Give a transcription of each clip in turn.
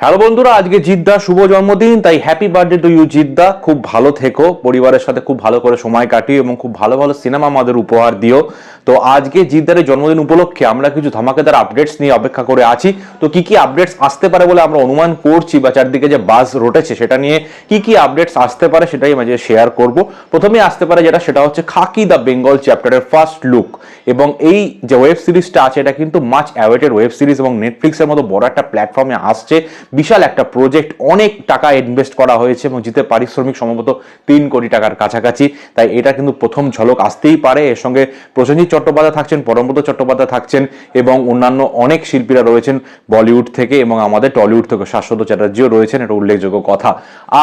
Hello বন্ধুরা, আজকে জিদ্দা শুভ জন্মদিন, তাই happy birthday to you Jidda. খুব ভালো থেকো, পরিবারের সাথে খুব ভালো করে সময় কাটিও এবং খুব ভালো ভালো সিনেমা আমাদের উপহার দিও। তো আজকে জিদ্দারের জন্মদিন উপলক্ষে আমরা কিছু ধামাকেদার আপডেটস নিয়ে অপেক্ষা করে আছি। তো কি কি আপডেটস আসতে পারে বলে আমরা অনুমান করছি বা চারদিকে যে বাস রটেছে সেটা নিয়ে কি কি আপডেটস আসতে পারে সেটাই মাঝে শেয়ার করব। প্রথমে আসতে পারে যেটা, সেটা হচ্ছে খাকি দ্য বেঙ্গল চ্যাপ্টারের ফার্স্ট লুক এবং এই যে ওয়েব সিরিজটা আছে, এটা কিন্তু মাচ অ্যাওয়েটেড ওয়েব সিরিজ এবং নেটফ্লিক্সের মতো বড় একটা প্ল্যাটফর্মে আসছে। বিশাল একটা প্রজেক্ট অনেক টাকা ইনভেস্ট করা হয়েছে এবং জিতে পারিশ্রমিক সম্ভবত তিন কোটি টাকার কাছাকাছি। তাই এটা কিন্তু প্রথম ঝলক আসতেই পারে। এর সঙ্গে প্রসেনজিৎ চট্টোপাধ্যায় থাকছেন, পরমব্রত চট্টোপাধ্যায় থাকছেন এবং অন্যান্য অনেক শিল্পীরা রয়েছেন বলিউড থেকে এবং আমাদের টলিউড থেকে শাশ্বত চ্যাটার্জিও রয়েছেন, এটা উল্লেখযোগ্য কথা।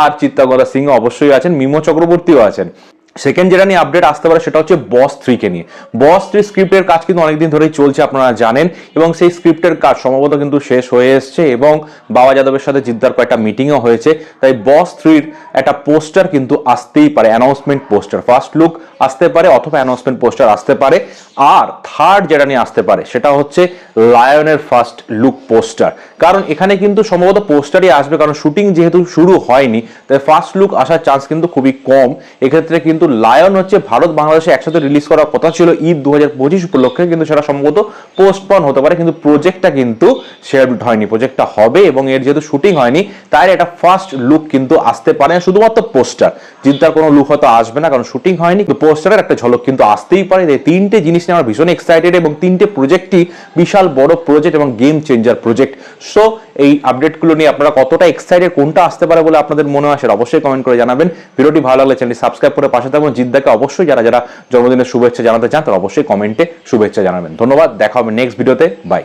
আর চিত্তাগতা সিংহ অবশ্যই আছেন, মিমো চক্রবর্তীও আছেন। সেকেন্ড যেটা নিয়ে আপডেট আসতে পারে সেটা হচ্ছে বস থ্রিকে নিয়ে। বস থ্রি স্ক্রিপ্টের কাজ কিন্তু অনেকদিন ধরেই চলছে, আপনারা জানেন, এবং সেই স্ক্রিপ্টের কাজ সম্ভবত কিন্তু শেষ হয়ে এসছে এবং বাবা যাদবের সাথে জিদ্দার কয়েকটা মিটিংও হয়েছে। তাই বস থ্রির একটা পোস্টার কিন্তু আসতেই পারে অ্যানাউন্সমেন্ট পোস্টার ফার্স্ট লুক আসতে পারে, অথবা অ্যানাউন্সমেন্ট পোস্টার আসতে পারে। আর থার্ড যেটা নিয়ে আসতে পারে, সেটা হচ্ছে লায়নের ফার্স্ট লুক পোস্টার কারণ এখানে কিন্তু সম্ভবত পোস্টারই আসবে, কারণ শুটিং যেহেতু শুরু হয়নি, তাই ফার্স্ট লুক আসার চান্স কিন্তু খুবই কম। এক্ষেত্রে কিন্তু লায়ন হচ্ছে ভারত বাংলাদেশে একসাথে রিলিজ করার কথা ছিল ঈদ দু হাজার পঁচিশ উপলক্ষে, কিন্তু সেটা সম্ভবত পোস্টপন হতে পারে, কিন্তু প্রজেক্টটা কিন্তু শেয়ার হয়নি প্রজেক্টটা হবে এবং এর যেহেতু শুটিং হয়নি তাই এটা ফার্স্ট লুক কিন্তু আসতে পারে, শুধুমাত্র পোস্টার জিদ্দার কোনো লুক হয়তো আসবে না, কারণ শুটিং হয়নি পোস্টারের একটা ঝলক কিন্তু আসতেই পারে। এই তিনটে জিনিস নিয়ে আমার ভীষণ এক্সাইটেড এবং তিনটে প্রজেক্টই বিশাল বড় প্রজেক্ট এবং গেম চেঞ্জার প্রজেক্ট সো এই আপডেটগুলো নিয়ে আপনারা কতটা এক্সাইটেড কোনটা আসতে পারে বলে আপনাদের মনে হয়, সেটা অবশ্যই কমেন্ট করে জানাবেন। ভিডিওটি ভালো লাগলে চ্যানেলটি সাবস্ক্রাইব করে পাশে থাকবেন জিদ্দাকে অবশ্যই যারা যারা জন্মদিনের শুভেচ্ছা জানাতে চান, তারা অবশ্যই কমেন্টে শুভেচ্ছা জানাবেন। ধন্যবাদ, দেখা হবে নেক্সট ভিডিওতে বাই